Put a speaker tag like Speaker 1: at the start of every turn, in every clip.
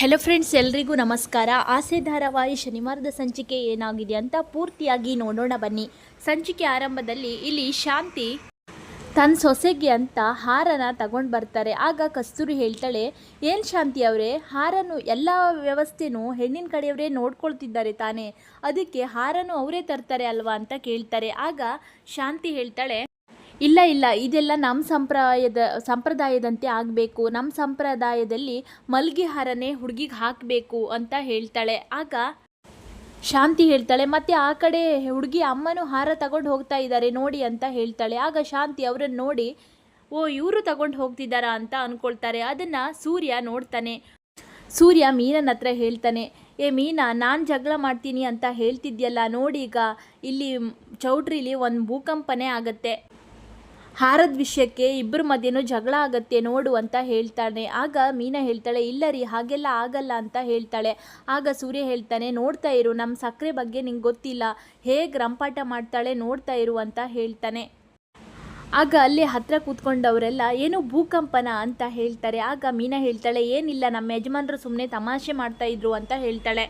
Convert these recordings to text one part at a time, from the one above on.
Speaker 1: Hello friends ಎಲ್ರಿಗೂ ನಮಸ್ಕಾರ. ಆಸೆ ಧಾರಾವಾಹಿ ಶನಿವಾರದ ಸಂಚಿಕೆ ಏನಾಗಿದೆ ಅಂತ ಪೂರ್ತಿಯಾಗಿ ನೋಡೋಣ ಬನ್ನಿ. ಸಂಚಿಕೆ ಆರಂಭದಲ್ಲಿ ಇಲ್ಲಿ ಶಾಂತಿ ತನ್ನ ಸೊಸೆಗೆ ಅಂತ ಹಾರನ ತಗೊಂಡು ಬರ್ತಾರೆ. ಆಗ ಕಸ್ತೂರಿ ಹೇಳ್ತಾಳೆ, ಏನು ಶಾಂತಿ ಅವರೇ? ಹಾರನು ಎಲ್ಲ ವ್ಯವಸ್ಥೆನೂ ಹೆಣ್ಣಿನ ಕಡೆಯವರೇ ನೋಡ್ಕೊಳ್ತಿದ್ದಾರೆ ತಾನೇ. ಅದಕ್ಕೆ ಹಾರನ್ನು ಅವರೇ ತರ್ತಾರೆ ಅಲ್ವಾ? ಅಂತ ಕೇಳ್ತಾರೆ. ಆಗ ಶಾಂತಿ ಹೇಳ್ತಾಳೆ ಇಲ್ಲ ಇಲ್ಲ, ಇದೆಲ್ಲ ನಮ್ಮ ಸಂಪ್ರದಾಯದ ಸಂಪ್ರದಾಯದಂತೆ ಆಗಬೇಕು. ನಮ್ಮ ಸಂಪ್ರದಾಯದಲ್ಲಿ ಮಲ್ಗಿ ಹಾರನೇ ಹುಡುಗಿಗೆ ಹಾಕಬೇಕು ಅಂತ ಹೇಳ್ತಾಳೆ. ಆಗ ಶಾಂತಿ ಹೇಳ್ತಾಳೆ, ಮತ್ತೆ ಆ ಕಡೆ ಹುಡುಗಿ ಅಮ್ಮನೂ ಹಾರ ತಗೊಂಡು ಹೋಗ್ತಾ ಇದ್ದಾರೆ ನೋಡಿ ಅಂತ ಹೇಳ್ತಾಳೆ. ಆಗ ಶಾಂತಿ ಅವರನ್ನು ನೋಡಿ, ಓ, ಇವರು ತಗೊಂಡು ಹೋಗ್ತಿದ್ದಾರಾ ಅಂತ ಅಂದ್ಕೊಳ್ತಾರೆ ಅದನ್ನು ಸೂರ್ಯ ನೋಡ್ತಾನೆ. ಸೂರ್ಯ ಮೀನನ ಹತ್ರ ಹೇಳ್ತಾನೆ, ಏ ಮೀನಾ, ನಾನು ಜಗಳ ಮಾಡ್ತೀನಿ ಅಂತ ಹೇಳ್ತಿದ್ಯಲ್ಲ ನೋಡಿ ಈಗ ಇಲ್ಲಿ ಚೌಟ್ರಿಲಿ ಒಂದು ಭೂಕಂಪನೇ ಆಗತ್ತೆ. ಹಾರದ ವಿಷಯಕ್ಕೆ ಇಬ್ಬರ ಮಧ್ಯೆನೂ ಜಗಳ ಆಗತ್ತೆ ನೋಡು ಅಂತ ಹೇಳ್ತಾನೆ. ಆಗ ಮೀನಾ ಹೇಳ್ತಾಳೆ, ಇಲ್ಲ ರೀ, ಹಾಗೆಲ್ಲ ಆಗಲ್ಲ ಅಂತ ಹೇಳ್ತಾಳೆ. ಆಗ ಸೂರ್ಯ ಹೇಳ್ತಾನೆ, ನೋಡ್ತಾ ಇರು ನಮ್ಮ ಸಕ್ಕರೆ ಬಗ್ಗೆ ನಿಂಗೆ ಗೊತ್ತಿಲ್ಲ. ಹೇಗೆ ರಂಪಾಟ ಮಾಡ್ತಾಳೆ ನೋಡ್ತಾ ಇರು ಅಂತ ಹೇಳ್ತಾನೆ. ಆಗ ಅಲ್ಲಿ ಹತ್ರ ಕೂತ್ಕೊಂಡವರೆಲ್ಲ, ಏನು ಭೂಕಂಪನ? ಅಂತ ಹೇಳ್ತಾರೆ. ಆಗ ಮೀನಾ ಹೇಳ್ತಾಳೆ, ಏನಿಲ್ಲ ನಮ್ಮ ಯಜಮಾನರು ಸುಮ್ಮನೆ ತಮಾಷೆ ಮಾಡ್ತಾ ಇದ್ರು ಅಂತ ಹೇಳ್ತಾಳೆ.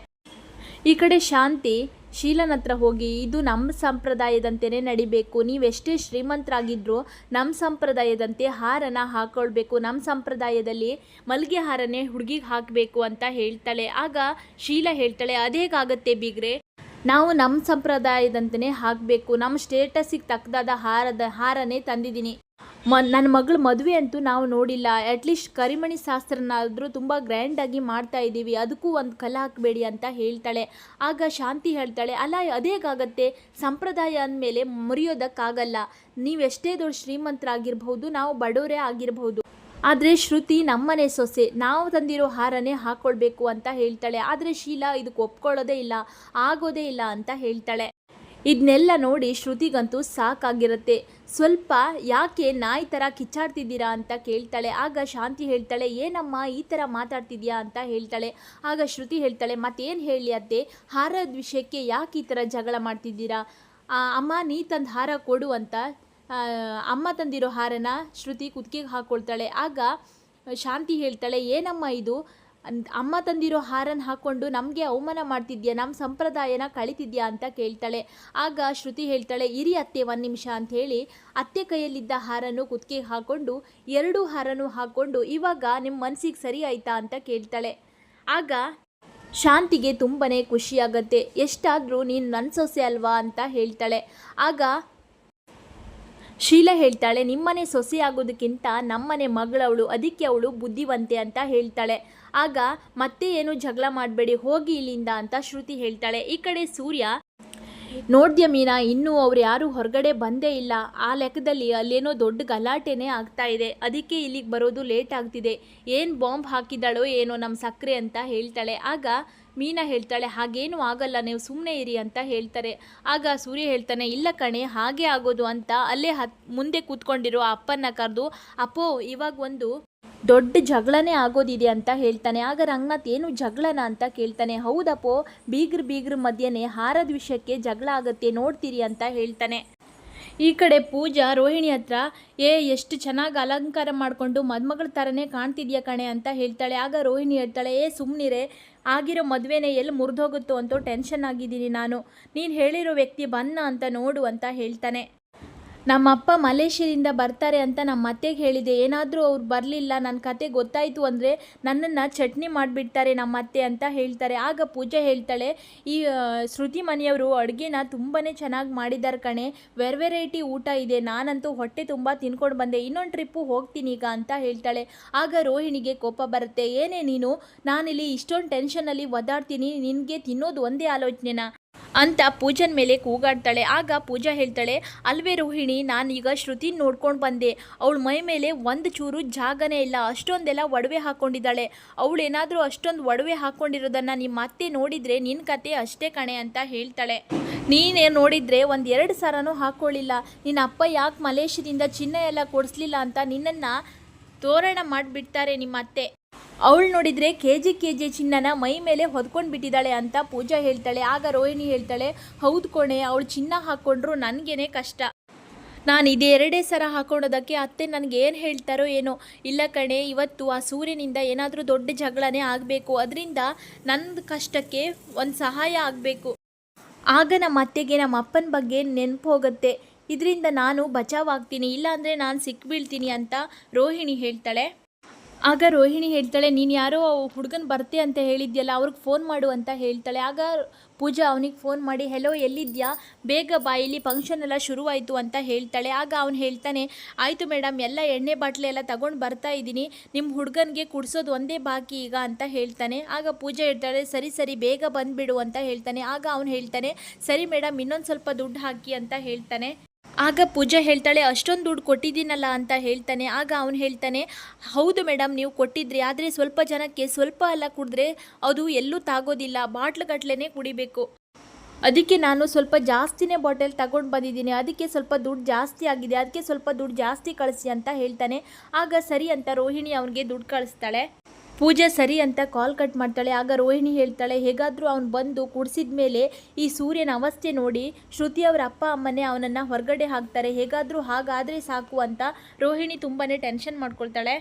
Speaker 1: ಈ ಕಡೆ ಶಾಂತಿ ಶೀಲನ ಹತ್ರ ಹೋಗಿ, ಇದು ನಮ್ಮ ಸಂಪ್ರದಾಯದಂತೆಯೇ ನಡಿಬೇಕು. ನೀವೆಷ್ಟೇ ಶ್ರೀಮಂತರಾಗಿದ್ದರೂ ನಮ್ಮ ಸಂಪ್ರದಾಯದಂತೆ ಹಾರನ ಹಾಕೊಳ್ಬೇಕು. ನಮ್ಮ ಸಂಪ್ರದಾಯದಲ್ಲಿ ಮಲ್ಗೆ ಹಾರನೇ ಹುಡುಗಿಗೆ ಹಾಕಬೇಕು ಅಂತ ಹೇಳ್ತಾಳೆ. ಆಗ ಶೀಲಾ ಹೇಳ್ತಾಳೆ, ಅದೇಗಾಗತ್ತೆ ಬೀಗ್ರೆ? ನಾವು ನಮ್ಮ ಸಂಪ್ರದಾಯದಂತೆಯೇ ಹಾಕಬೇಕು. ನಮ್ಮ ಸ್ಟೇಟಸ್ಸಿಗೆ ತಕ್ಕದಾದ ಹಾರದ ಹಾರನೇ ತಂದಿದ್ದೀನಿ. ಮ ನನ್ನ ಮಗಳ ಮದುವೆ ಅಂತೂ ನಾವು ನೋಡಿಲ್ಲ. ಅಟ್ಲೀಸ್ಟ್ ಕರಿಮಣಿ ಶಾಸ್ತ್ರನಾದರೂ ತುಂಬ ಗ್ರ್ಯಾಂಡಾಗಿ ಮಾಡ್ತಾ ಇದ್ದೀವಿ. ಅದಕ್ಕೂ ಒಂದು ಕಲೆ ಹಾಕಬೇಡಿ ಅಂತ ಹೇಳ್ತಾಳೆ. ಆಗ ಶಾಂತಿ ಹೇಳ್ತಾಳೆ, ಅಲ್ಲ, ಅದೇಗಾಗತ್ತೆ? ಸಂಪ್ರದಾಯ ಅಂದಮೇಲೆ ಮುರಿಯೋದಕ್ಕಾಗಲ್ಲ. ನೀವೆಷ್ಟೇ ದೊಡ್ಡ ಶ್ರೀಮಂತರಾಗಿರ್ಬಹುದು, ನಾವು ಬಡವರೇ ಆಗಿರಬಹುದು. ಆದರೆ ಶ್ರುತಿ ನಮ್ಮನೆ ಸೊಸೆ. ನಾವು ತಂದಿರೋ ಹಾರನೇ ಹಾಕ್ಕೊಳ್ಬೇಕು ಅಂತ ಹೇಳ್ತಾಳೆ. ಆದರೆ ಶೀಲಾ ಇದಕ್ಕೆ ಒಪ್ಕೊಳ್ಳೋದೇ ಇಲ್ಲ, ಆಗೋದೇ ಇಲ್ಲ ಅಂತ ಹೇಳ್ತಾಳೆ. ಇದನ್ನೆಲ್ಲ ನೋಡಿ ಶ್ರುತಿಗಂತೂ ಸಾಕಾಗಿರುತ್ತೆ. ಸ್ವಲ್ಪ ಯಾಕೆ ನಾಯಿ ಥರ ಕಿಚ್ಚಾಡ್ತಿದ್ದೀರಾ ಅಂತ ಕೇಳ್ತಾಳೆ. ಆಗ ಶಾಂತಿ ಹೇಳ್ತಾಳೆ, ಏನಮ್ಮ ಈ ಥರ ಮಾತಾಡ್ತಿದ್ಯಾ? ಅಂತ ಹೇಳ್ತಾಳೆ. ಆಗ ಶ್ರುತಿ ಹೇಳ್ತಾಳೆ, ಮತ್ತೇನು ಹೇಳಿ ಅತ್ತೆ? ಹಾರದ ವಿಷಯಕ್ಕೆ ಯಾಕೆ ಈ ಥರ ಜಗಳ ಮಾಡ್ತಿದ್ದೀರಾ? ಅಮ್ಮ ನೀ ತಂದು ಹಾರ ಕೊಡು ಅಂತ. ಅಮ್ಮ ತಂದಿರೋ ಹಾರನ ಶ್ರುತಿ ಕುತ್ತಿಗೆಗೆ ಹಾಕ್ಕೊಳ್ತಾಳೆ ಆಗ ಶಾಂತಿ ಹೇಳ್ತಾಳೆ, ಏನಮ್ಮ ಇದು? ಅಮ್ಮ ತಂದಿರೋ ಹಾರನ ಹಾಕ್ಕೊಂಡು ನಮಗೆ ಅವಮಾನ ಮಾಡ್ತಿದ್ಯಾ? ನಮ್ಮ ಸಂಪ್ರದಾಯನ ಕಳಿತಿದ್ಯಾ ಅಂತ ಕೇಳ್ತಾಳೆ. ಆಗ ಶ್ರುತಿ ಹೇಳ್ತಾಳೆ, ಇರಿ ಅತ್ತೆ, ಒಂದು ನಿಮಿಷ ಅಂತ ಹೇಳಿ ಅತ್ತೆ ಕೈಯಲ್ಲಿದ್ದ ಹಾರನ್ನು ಕುತ್ತಿಗೆ ಹಾಕ್ಕೊಂಡು ಎರಡೂ ಹಾರನ್ನು ಹಾಕ್ಕೊಂಡು ಇವಾಗ ನಿಮ್ಮ ಮನಸ್ಸಿಗೆ ಸರಿ ಆಯ್ತಾ ಅಂತ ಕೇಳ್ತಾಳೆ. ಆಗ ಶಾಂತಿಗೆ ತುಂಬನೇ ಖುಷಿಯಾಗತ್ತೆ. ಎಷ್ಟಾದರೂ ನೀನು ನನ್ನ ಸೊಸೆ ಅಲ್ವಾ ಅಂತ ಹೇಳ್ತಾಳೆ. ಆಗ ಶೀಲಾ ಹೇಳ್ತಾಳೆ, ನಿಮ್ಮನೆ ಸೊಸೆ ಆಗೋದಕ್ಕಿಂತ ನಮ್ಮನೆ ಮಗಳವಳು, ಅದಕ್ಕೆ ಅವಳು ಬುದ್ಧಿವಂತೆ ಅಂತ ಹೇಳ್ತಾಳೆ. ಆಗ ಮತ್ತೆ ಏನು ಜಗಳ ಮಾಡಬೇಡಿ, ಹೋಗಿ ಇಲ್ಲಿಂದ ಅಂತ ಶ್ರುತಿ ಹೇಳ್ತಾಳೆ. ಈ ಕಡೆ ಸೂರ್ಯ, ನೋಡ್ದ್ಯ ಮೀನಾ, ಇನ್ನೂ ಅವ್ರು ಯಾರೂ ಹೊರಗಡೆ ಬಂದೇ ಇಲ್ಲ. ಆ ಲೆಕ್ಕದಲ್ಲಿ ಅಲ್ಲೇನೋ ದೊಡ್ಡ ಗಲಾಟೆನೇ ಆಗ್ತಾ ಇದೆ. ಅದಕ್ಕೆ ಇಲ್ಲಿಗೆ ಬರೋದು ಲೇಟ್ ಆಗ್ತಿದೆ. ಏನು ಬಾಂಬ್ ಹಾಕಿದ್ದಾಳೋ ಏನೋ ನಮ್ಮ ಸಕ್ಕರೆ ಅಂತ ಹೇಳ್ತಾಳೆ. ಆಗ ಮೀನಾ ಹೇಳ್ತಾಳೆ, ಹಾಗೇನೂ ಆಗಲ್ಲ, ನೀವು ಸುಮ್ಮನೆ ಇರಿ ಅಂತ ಹೇಳ್ತಾರೆ. ಆಗ ಸೂರ್ಯ ಹೇಳ್ತಾನೆ, ಇಲ್ಲ ಕಣೆ, ಹಾಗೆ ಆಗೋದು ಅಂತ ಅಲ್ಲೇ ಹತ್, ಮುಂದೆ ಕೂತ್ಕೊಂಡಿರೋ ಅಪ್ಪನ್ನ ಕರೆದು, ಅಪ್ಪೋ, ಇವಾಗ ಒಂದು ದೊಡ್ಡ ಜಗಳನೇ ಆಗೋದಿದೆ ಅಂತ ಹೇಳ್ತಾನೆ. ಆಗ ರಂಗನಾಥ್ ಏನು ಜಗಳನ ಅಂತ ಕೇಳ್ತಾನೆ. ಹೌದಪ್ಪೋ, ಬೀಗ್ರ ಬೀಗ್ರ ಮಧ್ಯೆನೇ ಹಾರದ ವಿಷಯಕ್ಕೆ ಜಗಳ ಆಗತ್ತೆ, ನೋಡ್ತೀರಿ ಅಂತ ಹೇಳ್ತಾನೆ. ಈ ಕಡೆ ಪೂಜಾ, ರೋಹಿಣಿ ಹತ್ರ, ಏ, ಎಷ್ಟು ಚೆನ್ನಾಗಿ ಅಲಂಕಾರ ಮಾಡಿಕೊಂಡು ಮದ್ಮಗಳ ಥರನೇ ಕಾಣ್ತಿದ್ಯಾ ಕಣೆ ಅಂತ ಹೇಳ್ತಾಳೆ. ಆಗ ರೋಹಿಣಿ ಹೇಳ್ತಾಳೆ, ಏ ಸುಮ್ಮನಿರೆ ಆಗಿರೋ ಮದುವೆನೇ ಎಲ್ಲಿ ಮುರಿದೋಗುತ್ತೋ ಅಂತ ಟೆನ್ಷನ್ ಆಗಿದ್ದೀನಿ ನಾನು. ನೀನು ಹೇಳಿರೋ ವ್ಯಕ್ತಿ ಬನ್ನ ಅಂತ ನೋಡು ಅಂತ ಹೇಳ್ತಾನೆ. ನಮ್ಮಪ್ಪ ಮಲೇಷ್ಯಾದಿಂದ ಬರ್ತಾರೆ ಅಂತ ನಮ್ಮ ಅತ್ತೆಗೆ ಹೇಳಿದೆ. ಏನಾದರೂ ಅವ್ರು ಬರಲಿಲ್ಲ ನನ್ನ ಕತೆ ಗೊತ್ತಾಯಿತು ಅಂದರೆ ನನ್ನನ್ನು ಚಟ್ನಿ ಮಾಡಿಬಿಡ್ತಾರೆ ನಮ್ಮ ಅತ್ತೆ ಅಂತ ಹೇಳ್ತಾರೆ. ಆಗ ಪೂಜೆ ಹೇಳ್ತಾಳೆ, ಈ ಶ್ರುತಿ ಮನೆಯವರು ಅಡುಗೆನ ತುಂಬಾ ಚೆನ್ನಾಗಿ ಮಾಡಿದ್ದಾರೆ ಕಣೆ. ವೆರ್ ವೆರೈಟಿ ಊಟ ಇದೆ, ನಾನಂತೂ ಹೊಟ್ಟೆ ತುಂಬ ತಿನ್ಕೊಂಡು ಬಂದೆ. ಇನ್ನೊಂದು ಟ್ರಿಪ್ಪು ಹೋಗ್ತೀನಿ ಈಗ ಅಂತ ಹೇಳ್ತಾಳೆ. ಆಗ ರೋಹಿಣಿಗೆ ಕೋಪ ಬರುತ್ತೆ, ಏನೇ ನೀನು, ನಾನಿಲ್ಲಿ ಇಷ್ಟೊಂದು ಟೆನ್ಷನಲ್ಲಿ ಒದ್ದಾಡ್ತೀನಿ, ನಿನಗೆ ತಿನ್ನೋದು ಒಂದೇ ಆಲೋಚನೆನಾ? ಅಂತ ಪೂಜನ್ ಮೇಲೆ ಕೂಗಾಡ್ತಾಳೆ. ಆಗ ಪೂಜಾ ಹೇಳ್ತಾಳೆ, ಅಲ್ವೇ ರೋಹಿಣಿ, ನಾನೀಗ ಶ್ರುತಿ ನೋಡ್ಕೊಂಡು ಬಂದೆ. ಅವಳ ಮೈ ಮೇಲೆ ಒಂದು ಚೂರು ಜಾಗನೇ ಇಲ್ಲ. ಅಷ್ಟೊಂದೆಲ್ಲ ಒಡವೆ ಹಾಕ್ಕೊಂಡಿದ್ದಾಳೆ ಅವಳೇನಾದರೂ ಅಷ್ಟೊಂದು ಒಡವೆ ಹಾಕ್ಕೊಂಡಿರೋದನ್ನು ನಿಮ್ಮ ಅತ್ತೆ ನೋಡಿದರೆ ನಿನ್ನ ಕತೆ ಅಷ್ಟೇ ಕಣೆ ಅಂತ ಹೇಳ್ತಾಳೆ. ನೀನೇ ನೋಡಿದರೆ ಒಂದು ಎರಡು ಸಾರನೂ ಹಾಕ್ಕೊಳ್ಳಿಲ್ಲ ನಿನ್ನ ಅಪ್ಪ ಯಾಕೆ ಮಲೇಷ್ಯಾದಿಂದ ಚಿನ್ನ ಎಲ್ಲ ಕೊಡಿಸ್ಲಿಲ್ಲ ಅಂತ ನಿನ್ನನ್ನು ತೋರಣ ಮಾಡಿಬಿಡ್ತಾರೆ ನಿಮ್ಮ ಅತ್ತೆ. ಅವಳು ನೋಡಿದರೆ ಕೆ ಜಿ ಕೆ ಜಿ ಚಿನ್ನನ ಮೈ ಮೇಲೆ ಹೊದ್ಕೊಂಡು ಬಿಟ್ಟಿದ್ದಾಳೆ ಅಂತ ಪೂಜಾ ಹೇಳ್ತಾಳೆ. ಆಗ ರೋಹಿಣಿ ಹೇಳ್ತಾಳೆ, ಹೌದು ಕೊಣೆ, ಅವಳು ಚಿನ್ನ ಹಾಕ್ಕೊಂಡ್ರು ನನಗೇನೆ ಕಷ್ಟ. ನಾನು ಇದು ಎರಡೇ ಸರ ಹಾಕೊಳೋದಕ್ಕೆ ಅತ್ತೆ ನನಗೆ ಏನು ಹೇಳ್ತಾರೋ ಏನೋ. ಇಲ್ಲ ಕಣೆ, ಇವತ್ತು ಆ ಸೂರ್ಯನಿಂದ ಏನಾದರೂ ದೊಡ್ಡ ಜಗಳನೇ ಆಗಬೇಕು. ಅದರಿಂದ ನನ್ನ ಕಷ್ಟಕ್ಕೆ ಒಂದು ಸಹಾಯ ಆಗಬೇಕು. ಆಗ ನಮ್ಮ ಅತ್ತೆಗೆ, ನಮ್ಮ ಅಪ್ಪನ ಬಗ್ಗೆ ನೆನಪು ಹೋಗುತ್ತೆ. ಇದರಿಂದ ನಾನು ಬಚಾವಾಗ್ತೀನಿ ಇಲ್ಲಾಂದರೆ ನಾನು ಸಿಕ್ಕಿಬೀಳ್ತೀನಿ ಅಂತ ರೋಹಿಣಿ ಹೇಳ್ತಾಳೆ. ಆಗ ರೋಹಿಣಿ ಹೇಳ್ತಾಳೆ, ನೀನು ಯಾರೋ ಹುಡುಗನ ಬರ್ತೆ ಅಂತ ಹೇಳಿದ್ಯಲ್ಲ, ಅವ್ರಿಗೆ ಫೋನ್ ಮಾಡು ಅಂತ ಹೇಳ್ತಾಳೆ. ಆಗ ಪೂಜಾ ಅವನಿಗೆ ಫೋನ್ ಮಾಡಿ ಹೆಲೋ ಎಲ್ಲಿದ್ಯಾ? ಬೇಗ ಬಾ ಫಂಕ್ಷನ್ ಎಲ್ಲ ಶುರುವಾಯಿತು ಅಂತ ಹೇಳ್ತಾಳೆ. ಆಗ ಅವ್ನು ಹೇಳ್ತಾನೆ, ಆಯಿತು ಮೇಡಮ್ ಎಲ್ಲ ಎಣ್ಣೆ ಬಾಟ್ಲಿ ಎಲ್ಲ ತಗೊಂಡು ಬರ್ತಾ ಇದ್ದೀನಿ ನಿಮ್ಮ ಹುಡುಗನಿಗೆ ಕುಡಿಸೋದು ಒಂದೇ ಬಾಕಿ ಈಗ ಅಂತ ಹೇಳ್ತಾನೆ. ಆಗ ಪೂಜಾ ಹೇಳ್ತಾಳೆ, ಸರಿ ಸರಿ, ಬೇಗ ಬಂದುಬಿಡು ಅಂತ ಹೇಳ್ತಾನೆ. ಆಗ ಅವ್ನು ಹೇಳ್ತಾನೆ, ಸರಿ ಮೇಡಮ್ ಇನ್ನೊಂದು ಸ್ವಲ್ಪ ದುಡ್ಡು ಹಾಕಿ ಅಂತ ಹೇಳ್ತಾನೆ. ಆಗ ಪೂಜಾ ಹೇಳ್ತಾಳೆ, ಅಷ್ಟೊಂದು ದುಡ್ಡು ಕೊಟ್ಟಿದ್ದೀನಲ್ಲ ಅಂತ ಹೇಳ್ತಾನೆ. ಆಗ ಅವನು ಹೇಳ್ತಾನೆ, ಹೌದು ಮೇಡಮ್ ನೀವು ಕೊಟ್ಟಿದ್ರಿ, ಆದರೆ ಸ್ವಲ್ಪ ಜನಕ್ಕೆ ಸ್ವಲ್ಪ ಅಲ್ಲ ಕುಡಿದ್ರೆ ಅದು ಎಲ್ಲೂ ತಾಗೋದಿಲ್ಲ ಬಾಟ್ಲುಗಟ್ಲೆ ಕುಡಿಬೇಕು. ಅದಕ್ಕೆ ನಾನು ಸ್ವಲ್ಪ ಜಾಸ್ತಿನೇ ಬಾಟಲ್ ತಗೊಂಡು ಬಂದಿದ್ದೀನಿ, ಅದಕ್ಕೆ ಸ್ವಲ್ಪ ದುಡ್ಡು ಜಾಸ್ತಿ ಆಗಿದೆ, ಅದಕ್ಕೆ ಸ್ವಲ್ಪ ದುಡ್ಡು ಜಾಸ್ತಿ ಕಳಿಸಿ ಅಂತ ಹೇಳ್ತಾನೆ. ಆಗ ಸರಿ ಅಂತ ರೋಹಿಣಿ ಅವನಿಗೆ ದುಡ್ಡು ಕಳಿಸ್ತಾಳೆ. ಪೂಜಾ ಸರಿ ಅಂತ ಕಾಲ್ ಕಟ್ ಮಾಡ್ತಾಳೆ. ಆಗ ರೋಹಿಣಿ ಹೇಳ್ತಾಳೆ, ಹೇಗಾದರೂ ಅವ್ನು ಬಂದು ಕುಡಿಸಿದ ಮೇಲೆ ಈ ಸೂರ್ಯನ ಅವಸ್ಥೆ ನೋಡಿ ಶ್ರುತಿ ಅವರ ಅಪ್ಪ ಅಮ್ಮನೇ ಅವನನ್ನು ಹೊರಗಡೆ ಹಾಕ್ತಾರೆ. ಹೇಗಾದರೂ ಹಾಗಾದರೆ ಸಾಕು ಅಂತ ರೋಹಿಣಿ ತುಂಬಾ ಟೆನ್ಷನ್ ಮಾಡ್ಕೊಳ್ತಾಳೆ.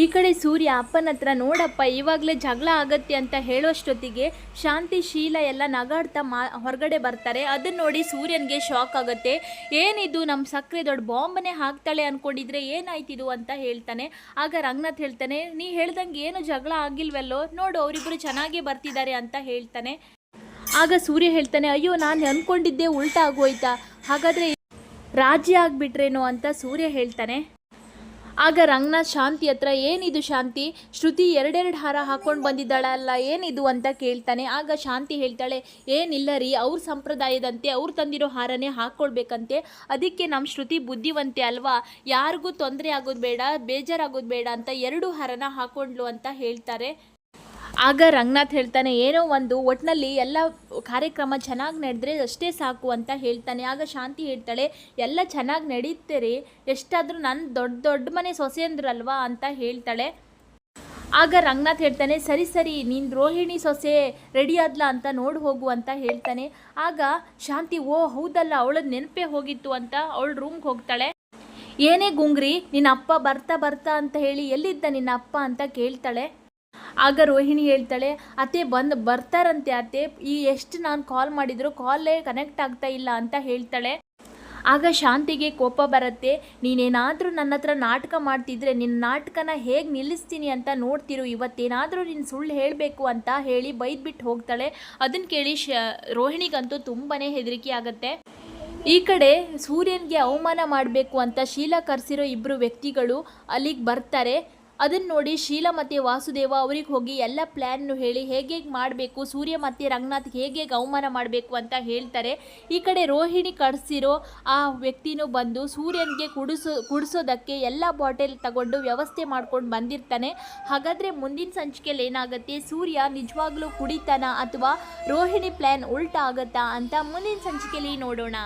Speaker 1: ಈ ಕಡೆ ಸೂರ್ಯ ಅಪ್ಪನ ಹತ್ರ, ನೋಡಪ್ಪ, ಇವಾಗಲೇ ಜಗಳ ಆಗತ್ತೆ ಅಂತ ಹೇಳೋಷ್ಟೊತ್ತಿಗೆ ಶಾಂತಿ, ಶೀಲ ಎಲ್ಲ ನಗಾಡ್ತಾ ಮಾ, ಹೊರಗಡೆ ಬರ್ತಾರೆ. ಅದನ್ನ ನೋಡಿ ಸೂರ್ಯನಿಗೆ ಶಾಕ್ ಆಗುತ್ತೆ. ಏನಿದು ನಮ್ಮ ಸಕ್ಕರೆ ದೊಡ್ಡ ಬಾಂಬನೇ ಹಾಕ್ತಾಳೆ ಅಂದ್ಕೊಂಡಿದ್ರೆ ಏನಾಯ್ತಿದು ಅಂತ ಹೇಳ್ತಾನೆ. ಆಗ ರಂಗನಾಥ್ ಹೇಳ್ತಾನೆ, ನೀ ಹೇಳ್ದಂಗೆ ಏನು ಜಗಳ ಆಗಿಲ್ವಲ್ಲೋ, ನೋಡು ಅವರಿಬ್ಬರು ಚೆನ್ನಾಗೇ ಬರ್ತಿದ್ದಾರೆ ಅಂತ ಹೇಳ್ತಾನೆ. ಆಗ ಸೂರ್ಯ ಹೇಳ್ತಾನೆ, ಅಯ್ಯೋ, ನಾನು ಅಂದ್ಕೊಂಡಿದ್ದೆ ಉಲ್ಟಾ ಆಗೋಯ್ತಾ? ಹಾಗಾದರೆ ರಾಜ್ಯ ಆಗಿಬಿಟ್ರೇನೋ ಅಂತ ಸೂರ್ಯ ಹೇಳ್ತಾನೆ. ಆಗ ರಂಗನಾಥ್ ಶಾಂತಿ ಹತ್ರ, ಏನಿದು ಶಾಂತಿ? ಶ್ರುತಿ ಎರಡೆರಡು ಹಾರ ಹಾಕೊಂಡು ಬಂದಿದ್ದಾಳಲ್ಲ, ಏನಿದು ಅಂತ ಕೇಳ್ತಾನೆ. ಆಗ ಶಾಂತಿ ಹೇಳ್ತಾಳೆ, ಏನಿಲ್ಲ ರೀ, ಅವ್ರ ಸಂಪ್ರದಾಯದಂತೆ ಅವ್ರು ತಂದಿರೋ ಹಾರನೇ ಹಾಕ್ಕೊಳ್ಬೇಕಂತೆ ಅದಕ್ಕೆ ನಮ್ಮ ಶ್ರುತಿ ಬುದ್ಧಿವಂತೆ ಅಲ್ವಾ? ಯಾರಿಗೂ ತೊಂದರೆ ಆಗೋದು ಬೇಡ, ಬೇಜಾರಾಗೋದು ಬೇಡ ಅಂತ ಎರಡು ಹಾರನ ಹಾಕೊಂಡ್ಲು ಅಂತ ಹೇಳ್ತಾರೆ. ಆಗ ರಂಗನಾಥ್ ಹೇಳ್ತಾನೆ, ಏನೋ ಒಂದು ಒಟ್ಟಿನಲ್ಲಿ ಎಲ್ಲ ಕಾರ್ಯಕ್ರಮ ಚೆನ್ನಾಗಿ ನಡೆದ್ರೆ ಅಷ್ಟೇ ಸಾಕು ಅಂತ ಹೇಳ್ತಾನೆ. ಆಗ ಶಾಂತಿ ಹೇಳ್ತಾಳೆ, ಎಲ್ಲ ಚೆನ್ನಾಗಿ ನಡೀತೆ ರೀ ಎಷ್ಟಾದರೂ ನನ್ನ ದೊಡ್ಡ ದೊಡ್ಡ ಮನೆ ಸೊಸೆಯಂದ್ರಲ್ವಾ ಅಂತ ಹೇಳ್ತಾಳೆ. ಆಗ ರಂಗನಾಥ್ ಹೇಳ್ತಾನೆ, ಸರಿ ಸರಿ, ನೀನು ರೋಹಿಣಿ ಸೊಸೆ ರೆಡಿ ಆದ್ಲ ಅಂತ ನೋಡಿ ಹೋಗು ಅಂತ ಹೇಳ್ತಾನೆ. ಆಗ ಶಾಂತಿ, ಓ ಹೌದಲ್ಲ ಅವಳದ ನೆನಪೇ ಹೋಗಿತ್ತು ಅಂತ ಅವಳು ರೂಮ್ಗೆ ಹೋಗ್ತಾಳೆ. ಏನೇ ಗುಂಗ್ರಿ, ನಿನ್ನ ಅಪ್ಪ ಬರ್ತಾ ಬರ್ತಾ ಅಂತ ಹೇಳಿ ಎಲ್ಲಿದ್ದ ನಿನ್ನ ಅಪ್ಪ ಅಂತ ಕೇಳ್ತಾಳೆ. ಆಗ ರೋಹಿಣಿ ಹೇಳ್ತಾಳೆ, ಅತ್ತೆ ಬಂದು ಬರ್ತಾರಂತೆ ಅತ್ತೆ. ಈ ಎಷ್ಟು ನಾನು ಕಾಲ್ ಮಾಡಿದ್ರು ಕಾಲೇ ಕನೆಕ್ಟ್ ಆಗ್ತಾ ಇಲ್ಲ ಅಂತ ಹೇಳ್ತಾಳೆ. ಆಗ ಶಾಂತಿಗೆ ಕೋಪ ಬರುತ್ತೆ, ನೀನೇನಾದರೂ ನನ್ನ ಹತ್ರ ನಾಟಕ ಮಾಡ್ತಿದ್ರೆ ನಿನ್ನ ನಾಟಕನ ಹೇಗೆ ನಿಲ್ಲಿಸ್ತೀನಿ ಅಂತ ನೋಡ್ತಿರು. ಇವತ್ತೇನಾದರೂ ನೀನು ಸುಳ್ಳು ಹೇಳಬೇಕು ಅಂತ ಹೇಳಿ ಬೈದ್ಬಿಟ್ಟು ಹೋಗ್ತಾಳೆ. ಅದನ್ನು ಕೇಳಿ ಶ, ರೋಹಿಣಿಗಂತೂ ತುಂಬಾ ಹೆದರಿಕೆ ಆಗುತ್ತೆ. ಈ ಕಡೆ ಸೂರ್ಯನಿಗೆ ಅವಮಾನ ಮಾಡಬೇಕು ಅಂತ ಶೀಲಾ ಕರೆಸಿರೋ ಇಬ್ಬರು ವ್ಯಕ್ತಿಗಳು ಅಲ್ಲಿಗೆ ಬರ್ತಾರೆ. ಅದನ್ನು ನೋಡಿ ಶೀಲಾ ಮತ್ತು ವಾಸುದೇವ ಅವ್ರಿಗೆ ಹೋಗಿ ಎಲ್ಲ ಪ್ಲ್ಯಾನ್ನು ಹೇಳಿ ಹೇಗೆ ಮಾಡಬೇಕು, ಸೂರ್ಯ ಮತ್ತು ರಂಗನಾಥ್ ಹೇಗೆ ಅವಮಾನ ಮಾಡಬೇಕು ಅಂತ ಹೇಳ್ತಾರೆ. ಈ ಕಡೆ ರೋಹಿಣಿ ಕಡಿಸಿರೋ ಆ ವ್ಯಕ್ತಿನೂ ಬಂದು ಸೂರ್ಯನಿಗೆ ಕುಡಿಸೋ, ಕುಡಿಸೋದಕ್ಕೆ ಎಲ್ಲ ಬಾಟಲ್ ತಗೊಂಡು ವ್ಯವಸ್ಥೆ ಮಾಡ್ಕೊಂಡು ಬಂದಿರ್ತಾನೆ. ಹಾಗಾದರೆ ಮುಂದಿನ ಸಂಚಿಕೆಯಲ್ಲಿ ಏನಾಗುತ್ತೆ, ಸೂರ್ಯ ನಿಜವಾಗ್ಲೂ ಕುಡಿತಾನ ಅಥವಾ ರೋಹಿಣಿ ಪ್ಲ್ಯಾನ್ ಉಲ್ಟಾ ಆಗತ್ತಾ ಅಂತ ಮುಂದಿನ ಸಂಚಿಕೆಯಲ್ಲಿ ನೋಡೋಣ.